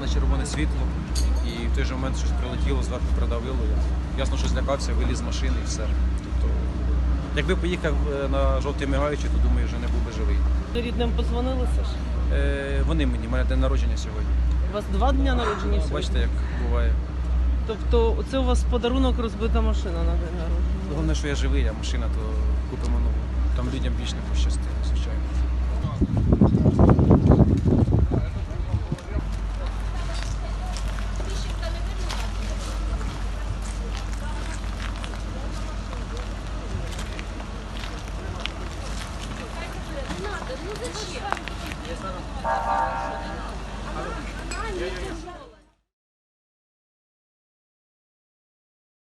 на червоне світло, і в той же момент щось прилетіло, зверху придавило. Я, ясно, що злякався, виліз з машини і все. Тобто, якби поїхав е, на жовтий мигаючий, то думаю, вже не був би живий. Рідним позвонили, Саш? Е, вони мені, в мене день народження сьогодні. У вас два дня народження сьогодні? Бачите, як буває. Тобто це у вас подарунок розбита машина на день народження? Головне, що я живий, а машина, то купимо нову. Там людям більш не пощастило, звичайно. 무슨 소리야?